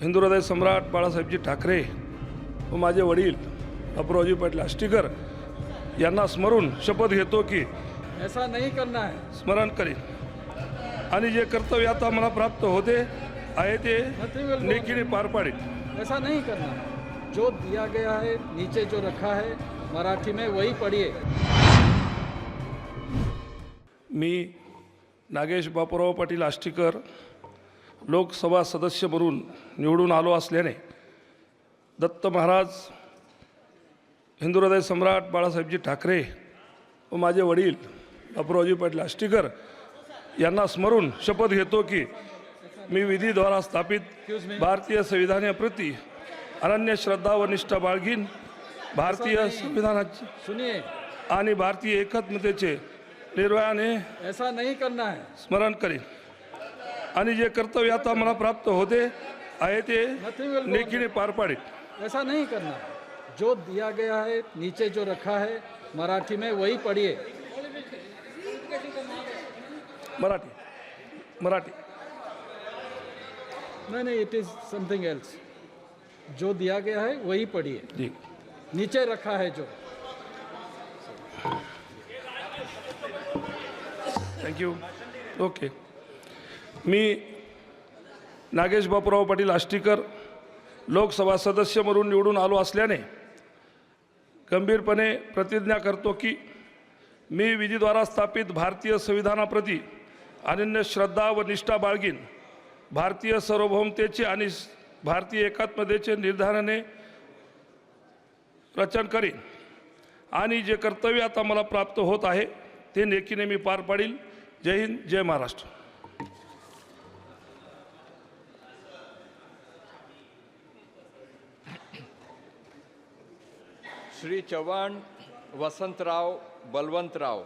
हिंदू हृदय सम्राट बाळासाहेबजी ठाकरे व माझे वडील अप्रोजी पाटील आष्टीकर यांना स्मरून शपथ घेतो की ऐसा नहीं करना है। स्मरण करीन. आणि जे कर्तव्य आता मला प्राप्त होते आहे ते नेकीने पार पाडेल ऐसा नहीं करना जो दिया गया है नीचे जो रखा है मराठी में वही पढ़िए। मी नागेश बापूराव पाटील आष्टीकर लोकसभा सदस्य म्हणून निवडून आलो असल्याने दत्त महाराज हिंदू हृदय सम्राट बाळासाहेबजी ठाकरे व माझे वडील बापूरावजी पाटील आष्टीकर यांना स्मरून शपथ घेतो की मी विधीद्वारा स्थापित भारतीय संविधानाप्रती अनन्य श्रद्धा व निष्ठा बाळगीन. भारतीय संविधानाची आणि भारतीय एकात्मतेचे निर्भयाने ऐसा नहीं करना है। स्मरण करीन. आणि जे कर्तव्य आता मला प्राप्त होते आहे ते पार पाडेल ऐसा नहीं करना। जो दिया गया है नीचे जो रखा है मराठी में वही पढ़िए। मराठी मराठी. नहीं नहीं इट इज़ समथिंग एल्स जो दिया गया है वही पढ़िए। नीचे रखा है जो। थैंक यू ओके मी नागेश बापूराव पाटील आष्टीकर लोकसभा सदस्य म्हणून निवडून आलो असल्याने गंभीरपणे प्रतिज्ञा करतो की मी विधीद्वारा स्थापित भारतीय संविधानाप्रती अनन्य श्रद्धा व निष्ठा बाळगीन. भारतीय सार्वभौमतेचे आणि भारतीय एकात्मतेचे निर्धाराने रचन करीन. आणि जे कर्तव्य आता मला प्राप्त होत आहे ते नेकीने मी पार पाडील. जय हिंद जय महाराष्ट्र. श्री चव्हाण वसंतराव बलवंतराव.